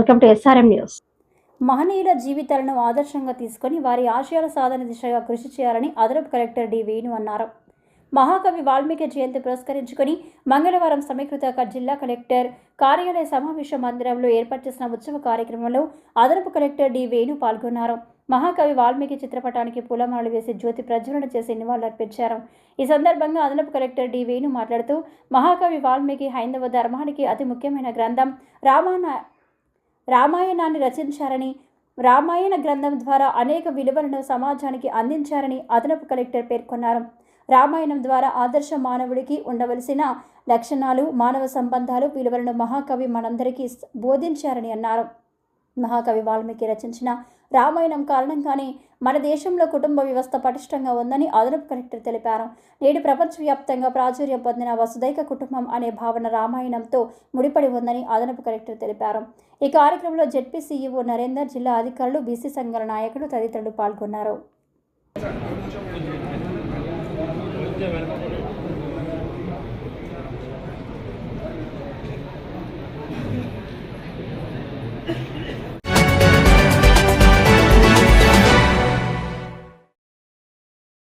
Welcome to SRM news మహనీయుల జీవితాలను ఆదర్శంగా తీసుకొని వారి ఆశయాల సాధన దిశగా కృషి చేయాలని అదనపు కలెక్టర్ డి వేణు అన్నారు. మహాకవి వాల్మీకి జయంతి పురస్కరించుకొని మంగళవారం సమీకృత జిల్లా కలెక్టర్ కార్యాలయ సమావేశ మందిరంలో ఏర్పాటు చేసిన ఉత్సవ కార్యక్రమంలో అదనపు కలెక్టర్ డి వేణు పాల్గొన్నారు. మహాకవి వాల్మీకి చిత్రపటానికి పూలమాలలు వేసి జ్యోతి ప్రజ్వలన చేసి నివాళులర్పించారు. ఈ సందర్భంగా అదనపు కలెక్టర్ డి వేణు మాట్లాడుతూ మహాకవి వాల్మీకి హైందవ ధర్మానికి అతి ముఖ్యమైన గ్రంథం రామాయణ రామాయణాన్ని రచించారని రామాయణ గ్రంథం ద్వారా అనేక విలువలను సమాజానికి అందించారని అదనపు కలెక్టర్ పేర్కొన్నారు. రామాయణం ద్వారా ఆదర్శ మానవుడికి ఉండవలసిన లక్షణాలు మానవ సంబంధాలు విలువలను మహాకవి మనందరికీ బోధించారని అన్నారు. మహాకవి వాల్మీకి రచించిన రామాయణం కారణంగానే మన దేశంలో కుటుంబ వ్యవస్థ పటిష్టంగా ఉందని అదనపు కలెక్టర్ తెలిపారు. నేడు ప్రపంచవ్యాప్తంగా ప్రాచుర్యం పొందిన వసుదైక కుటుంబం అనే భావన రామాయణంతో ముడిపడి ఉందని అదనపు కలెక్టర్ తెలిపారు. ఈ కార్యక్రమంలో జెడ్పీ సీఈఓ నరేందర్ జిల్లా అధికారులు బీసీ సంఘాల నాయకులు తదితరులు పాల్గొన్నారు.